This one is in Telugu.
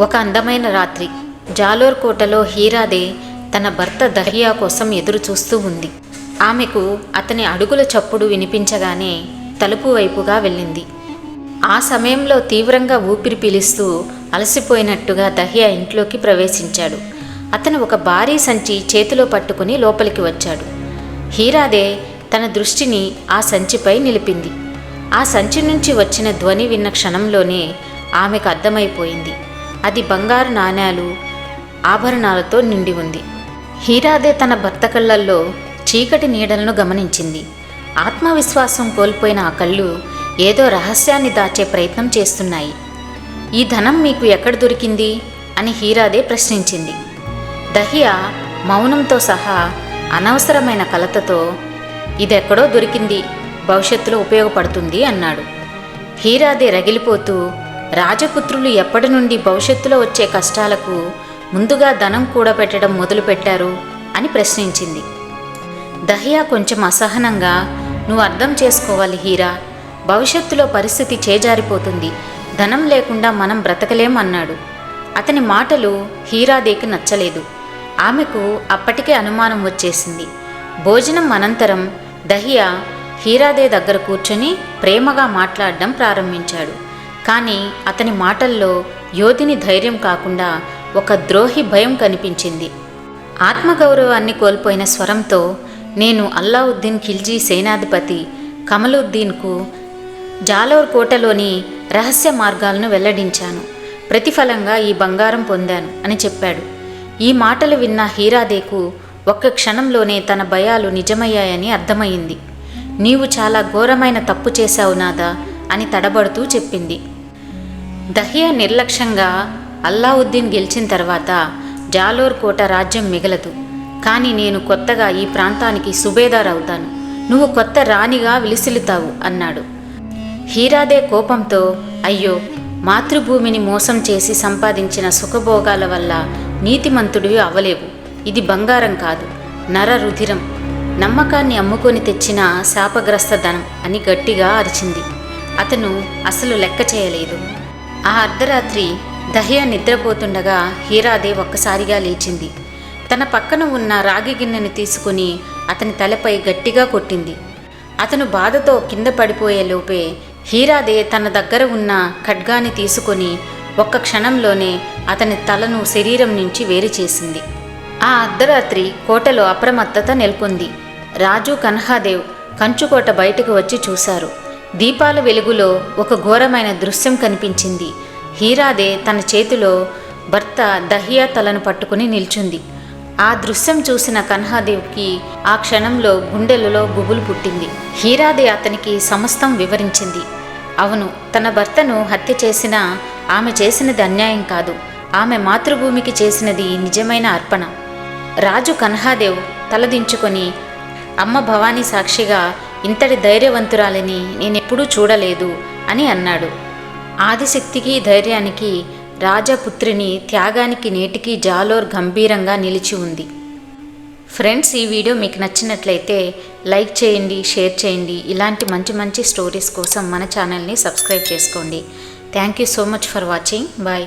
ఒక అందమైన రాత్రి జాలోర్ కోటలో హీరాదే తన భర్త దహియా కోసం ఎదురు చూస్తూ ఉంది. ఆమెకు అతని అడుగుల చప్పుడు వినిపించగానే తలుపు వైపుగా వెళ్ళింది. ఆ సమయంలో తీవ్రంగా ఊపిరి పీలుస్తూ అలసిపోయినట్టుగా దహియా ఇంట్లోకి ప్రవేశించాడు. అతను ఒక భారీ సంచి చేతిలో పట్టుకుని లోపలికి వచ్చాడు. హీరాదే తన దృష్టిని ఆ సంచిపై నిలిపింది. ఆ సంచి నుంచి వచ్చిన ధ్వని విన్న క్షణంలోనే ఆమెకు అర్థమైపోయింది. అది బంగారు నాణేలు ఆభరణాలతో నిండి ఉంది. హీరాదే తన భర్త కళ్ళల్లో చీకటి నీడలను గమనించింది. ఆత్మవిశ్వాసం కోల్పోయిన ఆ కళ్ళు ఏదో రహస్యాన్ని దాచే ప్రయత్నం చేస్తున్నాయి. ఈ ధనం మీకు ఎక్కడ దొరికింది? అని హీరాదే ప్రశ్నించింది. దహియా మౌనంతో సహా అనవసరమైన కలతతో ఇదెక్కడో దొరికింది భవిష్యత్తులో ఉపయోగపడుతుంది అన్నాడు. హీరాదే రగిలిపోతూ రాజపుత్రులు ఎప్పటి నుండి భవిష్యత్తులో వచ్చే కష్టాలకు ముందుగా ధనం కూడబెట్టడం మొదలుపెట్టారు అని ప్రశ్నించింది. దహియా కొంచెం అసహనంగా నువ్వు అర్థం చేసుకోవాలి హీరా భవిష్యత్తులో పరిస్థితి చేజారిపోతుంది ధనం లేకుండా మనం బ్రతకలేం అన్నాడు. అతని మాటలు హీరాదేకి నచ్చలేదు. ఆమెకు అప్పటికే అనుమానం వచ్చేసింది. భోజనం అనంతరం దహియా హీరాదే దగ్గర కూర్చొని ప్రేమగా మాట్లాడడం ప్రారంభించాడు. కానీ అతని మాటల్లో యోధిని ధైర్యం కాకుండా ఒక ద్రోహి భయం కనిపించింది. ఆత్మగౌరవాన్ని కోల్పోయిన స్వరంతో నేను అల్లావుద్దీన్ ఖిల్జీ సేనాధిపతి కమలుద్దీన్కు జాలోర్ కోటలోని రహస్య మార్గాలను వెల్లడించాను. ప్రతిఫలంగా ఈ బంగారం పొందాను అని చెప్పాడు. ఈ మాటలు విన్న హీరాదేకు ఒక్క క్షణంలోనే తన భయాలు నిజమయ్యాయని అర్థమైంది నీవు చాలా ఘోరమైన తప్పు చేశావు నాదా అని తడబడుతూ చెప్పింది. దహియా నిర్లక్ష్యంగా అల్లావుద్దీన్ గెలిచిన తర్వాత జాలోర్ కోట రాజ్యం మిగలదు. కానీ నేను కొత్తగా ఈ ప్రాంతానికి సుబేదార్ అవుతాను. నువ్వు కొత్త రాణిగా విలిసిలుతావు అన్నాడు. హీరాదే కోపంతో అయ్యో మాతృభూమిని మోసం చేసి సంపాదించిన సుఖభోగాల వల్ల నీతిమంతుడివి అవ్వలేవు ఇది బంగారం కాదు నర రుధిరం నమ్మకాన్ని అమ్ముకొని తెచ్చిన శాపగ్రస్త ధనం అని గట్టిగా అరిచింది. అతను అసలు లెక్క చేయలేదు. ఆ అర్ధరాత్రి దహ్య నిద్రపోతుండగా హీరాదే ఒక్కసారిగా లేచింది. తన పక్కన ఉన్న రాగి గిన్నెను తీసుకుని అతని తలపై గట్టిగా కొట్టింది. అతను బాధతో కింద పడిపోయే లోపే హీరాదే తన దగ్గర ఉన్న ఖడ్గాని తీసుకొని ఒక్క క్షణంలోనే అతని తలను శరీరం నుంచి వేరు చేసింది. ఆ అర్ధరాత్రి కోటలో అప్రమత్తత నెలకొంది. రాజు కన్హాదేవ్ కంచుకోట బయటకు వచ్చి చూశారు. దీపాల వెలుగులో ఒక ఘోరమైన దృశ్యం కనిపించింది. హీరాదే తన చేతిలో భర్త దహియా తలను పట్టుకుని నిల్చుంది. ఆ దృశ్యం చూసిన కన్హాదేవ్కి ఆ క్షణంలో గుండెలలో గుబులు పుట్టింది. హీరాదే అతనికి సమస్తం వివరించింది. అవును తన భర్తను హత్య చేసిన ఆమె చేసినది అన్యాయం కాదు. ఆమె మాతృభూమికి చేసినది నిజమైన అర్పణ. రాజు కన్హాదేవ్ తలదించుకొని అమ్మ భవానీ సాక్షిగా ఇంతటి ధైర్యవంతురాలిని నేనెప్పుడూ చూడలేదు అని అన్నాడు. ఆదిశక్తికి ధైర్యానికి రాజపుత్రిని త్యాగానికి నేటికి జాలోర్ గంభీరంగా నిలిచి ఉంది. ఫ్రెండ్స్ ఈ వీడియో మీకు నచ్చినట్లయితే లైక్ చేయండి షేర్ చేయండి. ఇలాంటి మంచి మంచి స్టోరీస్ కోసం మన ఛానల్ని సబ్స్క్రైబ్ చేసుకోండి. Thank you so much for watching. Bye.